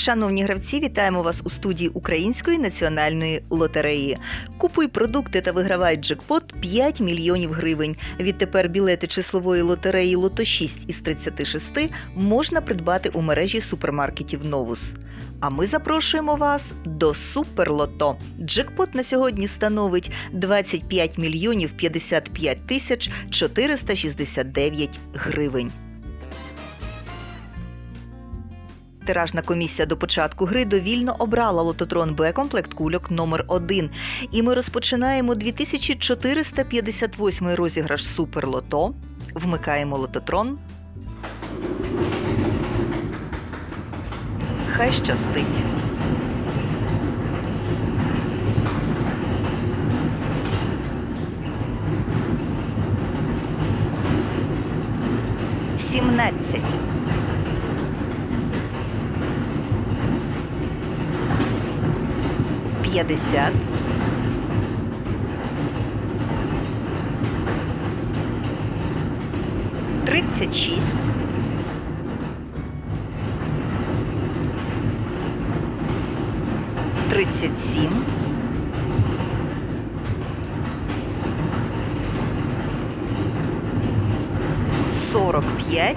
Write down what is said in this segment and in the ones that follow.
Шановні гравці, вітаємо вас у студії Української національної лотереї. Купуй продукти та вигравай джекпот 5 мільйонів гривень. Відтепер білети числової лотереї Лото 6 із 36 можна придбати у мережі супермаркетів Новус. А ми запрошуємо вас до Суперлото. Джекпот на сьогодні становить 25 мільйонів 55 тисяч 469 гривень. Тиражна комісія до початку гри довільно обрала лототрон Б комплект кульок номер 1 І ми розпочинаємо 2458 розіграш Суперлото. Вмикаємо лототрон. Хай щастить. Сімнадцять. П'ятдесят. Тридцять шість. Тридцять сім. Сорок п'ять.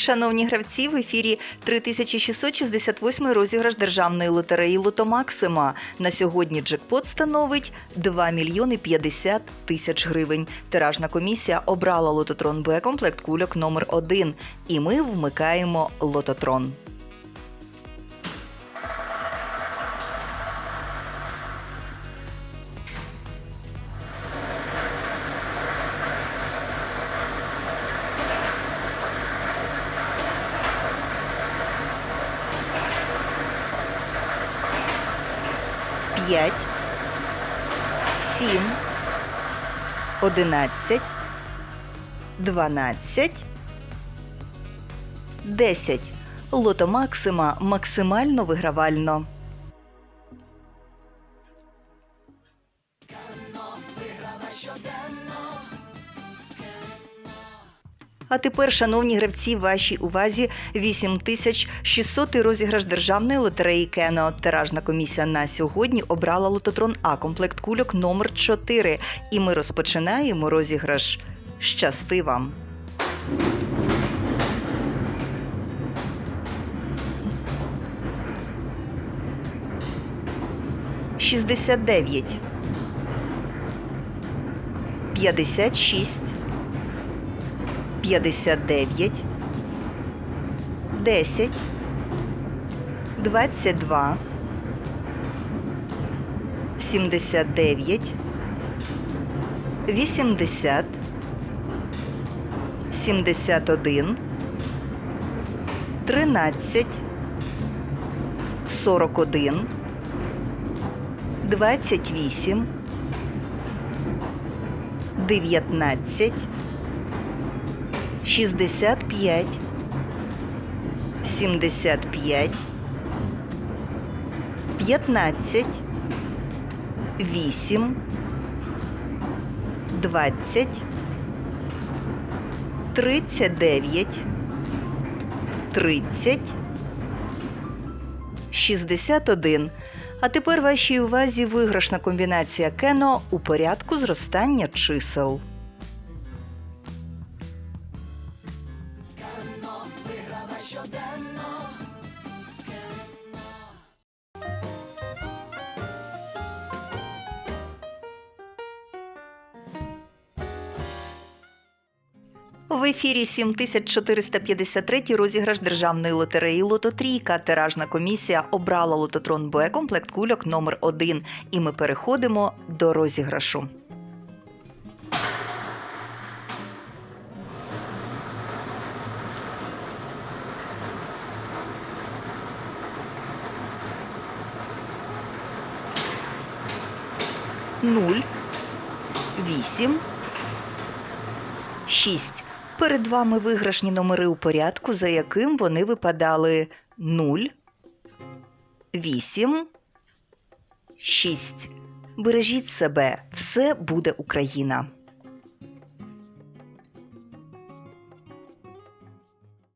Шановні гравці, в ефірі 3668 розіграш державної лотереї Лотомаксима. На сьогодні джекпот становить 2 мільйони 50 тисяч гривень. Тиражна комісія обрала лототрон Б комплект кульок номер 1 І ми вмикаємо лототрон. П'ять, сім, одинадцять, дванадцять, десять. Лото Максима максимально вигравально. А тепер, шановні гравці, вашій увазі 8600 розіграш державної лотереї Кено. Тиражна комісія на сьогодні обрала лототрон А комплект кульок номер 4 І ми розпочинаємо розіграш. Щасти вам! Шістдесят дев'ять. П'ятдесят шість. 59, 10, 22, 79, 80, 71, 13, 41, 28, 19, 65, 75, 15, 8, 20, 39, 30, 61. А тепер вашій увазі виграшна комбінація кено у порядку зростання чисел. В ефірі 7453 розіграш державної лотереї Лото Трійка. Тиражна комісія обрала лототрон Б комплект кульок номер 1 І ми переходимо до розіграшу. Нуль, 8, 6. Перед вами виграшні номери у порядку, за яким вони випадали 0, 8, 6. Бережіть себе, все буде Україна.